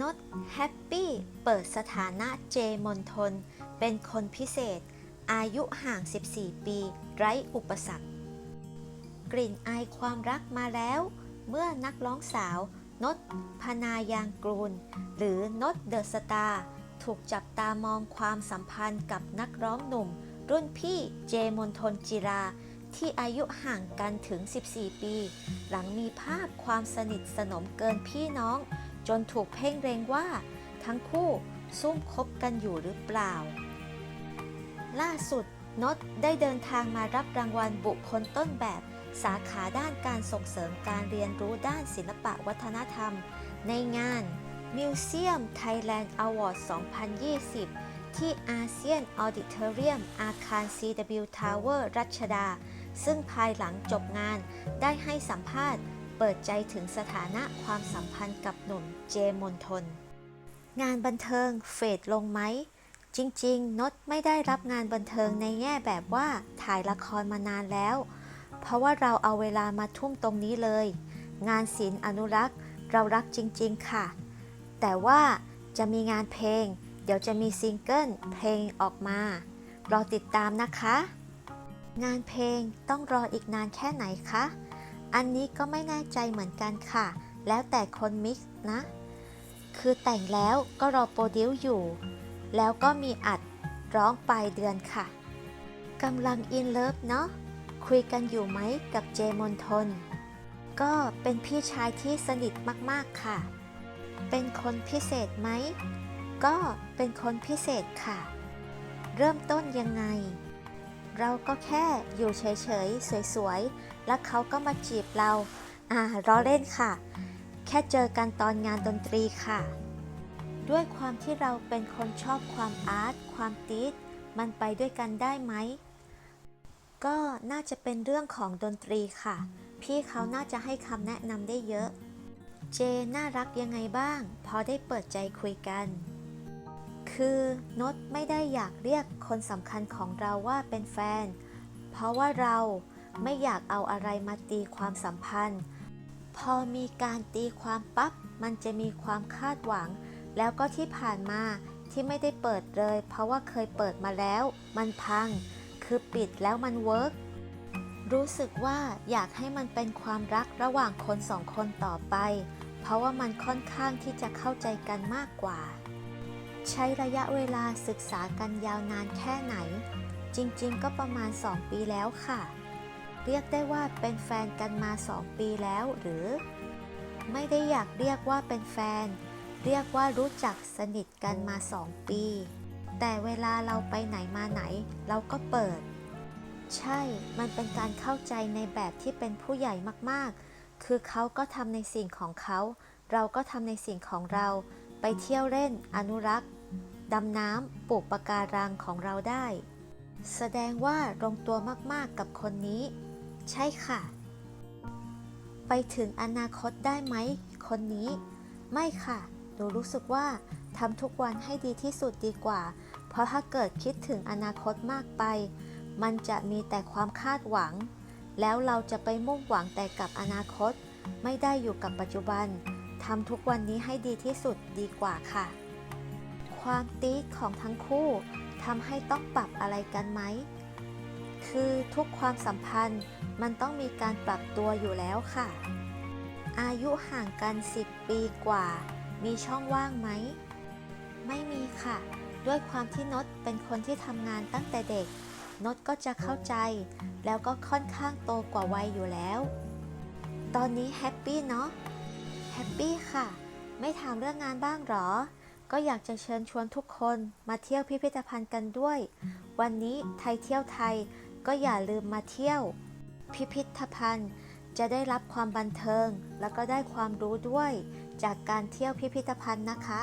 นดแฮปปี้เปิดสถานะเจมนทน เป็นคนพิเศษ อายุห่าง 14 ปี ไร้อุปสรรค กลิ่นอายความรักมาแล้ว เมื่อนักร้องสาวนดพนายางกรูลหรือนดเดอะสตาร์ถูกจับตามองความสัมพันธ์กับนักร้องหนุ่ม รุ่นพี่เจมนทนจิรา ที่อายุห่างกันถึง 14 ปี หลังมีภาพความสนิทสนมเกินพี่น้อง จนถูกเพ่งเร็งว่า ทั้งคู่ซุ่มคบกันอยู่หรือเปล่า ล่าสุดนดได้เดินทางมารับรางวัลบุคคลต้นแบบ สาขาด้านการส่งเสริมการเรียนรู้ด้านศิลปะวัฒนธรรม ในงาน Museum Thailand Award 2020 ที่อาเซียนออดิเทอเรียมอาคาร CW Tower รัชดา ซึ่งภายหลังจบงานได้ให้สัมภาษณ์ เปิดใจถึงสถานะความสัมพันธ์กับหนุ่มเจมนทน งานบันเทิงเฟดลงไหม จริงๆนดไม่ได้รับงานบันเทิงในแง่แบบว่าถ่ายละครมานานแล้ว เพราะว่าเราเอาเวลามาทุ่มตรงนี้เลย งานศิลป์อนุรักษ์เรารักจริงๆค่ะ แต่ว่าจะมีงานเพลง เดี๋ยวจะมีซิงเกิลเพลงออกมารอติดตามนะคะ งานเพลงต้องรออีกนานแค่ไหนคะ อันนี้ก็ไม่แน่ใจเหมือนกันค่ะ แล้วแต่คนมิกซ์นะ คือแต่งแล้วก็รอโปรดิวอยู่ แล้วก็มีอัดร้องปลายเดือนค่ะกำลังอินเลิฟเนาะคุยกันอยู่ไหมกับเจมอนทน ก็เป็นพี่ชายที่สนิทมากๆค่ะ เป็นคนพิเศษไหม ก็เป็นคนพิเศษค่ะ เริ่มต้นยังไง เราก็แค่อยู่เฉยๆ สวยๆ แล้วเขาก็มาจีบเรา อ่ารอเล่นค่ะ แค่เจอกันตอนงานดนตรีค่ะ ด้วยความที่เราเป็นคนชอบความอาร์ต ความติดมันไปด้วยกันได้ไหม ก็น่าจะเป็นเรื่องของดนตรีค่ะ พี่เขาน่าจะให้คำแนะนำได้เยอะ เจน่ารักยังไงบ้าง พอได้เปิดใจคุยกัน คือนดไม่ได้อยากเรียกคนสำคัญของเราว่าเป็นแฟน เพราะว่าเราไม่อยากเอาอะไรมาตีความสัมพันธ์ พอมีการตีความปั๊บมันจะมีความคาดหวัง แล้วก็ที่ผ่านมาที่ไม่ได้เปิดเลย เพราะว่าเคยเปิดมาแล้ว มันพัง คือปิดแล้วมันเวิร์กรู้สึกว่าอยากให้มันเป็นความรักระหว่างคนสองคนต่อไป เพราะว่ามันค่อนข้างที่จะเข้าใจกันมากกว่า ใช้ระยะเวลาศึกษากันยาวนานแค่ไหน จริงๆ ก็ประมาณ 2 ปีแล้วค่ะ เรียกได้ว่าเป็นแฟนกันมา 2 ปีแล้วหรือ ไม่ได้อยากเรียกว่าเป็นแฟน เรียกว่ารู้จักสนิทกันมา 2 ปี แต่เวลาเราไปไหนมาไหน เราก็เปิด ใช่ มันเป็นการเข้าใจในแบบที่เป็นผู้ใหญ่มากๆ คือเขาก็ทำในสิ่งของเขา เราก็ทำในสิ่งของเรา ไปเที่ยวเล่น อนุรักษ์ ดำน้ำปลูกปะการังของเราได้ แสดงว่าลงตัวมากๆกับคนนี้ ใช่ค่ะ ไปถึงอนาคตได้ไหม คนนี้ ไม่ค่ะ หนูรู้สึกว่าทำทุกวันให้ดีที่สุดดีกว่า เพราะถ้าเกิดคิดถึงอนาคตมากไป มันจะมีแต่ความคาดหวัง แล้วเราจะไปมุ่งหวังแต่กับอนาคต ไม่ได้อยู่กับปัจจุบันทำทุกวันนี้ให้ดีที่สุดดีกว่าค่ะ ความตีดของทั้งคู่ทำให้ต้องปรับอะไรกันไหม คือทุกความสัมพันธ์มันต้องมีการปรับตัวอยู่แล้วค่ะ อายุห่างกัน 10 ปีกว่า มีช่องว่างไหม ไม่มีค่ะ ด้วยความที่นดเป็นคนที่ทำงานตั้งแต่เด็ก นดก็จะเข้าใจ แล้วก็ค่อนข้างโตกว่าวัยอยู่แล้ว ตอนนี้แฮปปี้เนาะ แฮปปี้ค่ะ ไม่ถามเรื่องงานบ้างหรอ ก็อยากจะเชิญชวนทุกคนมาเที่ยวพิพิธภัณฑ์กันด้วย วันนี้ไทยเที่ยวไทยก็อย่าลืมมาเที่ยว พิพิธภัณฑ์จะได้รับความบันเทิง แล้วก็ได้ความรู้ด้วย จากการเที่ยวพิพิธภัณฑ์นะคะ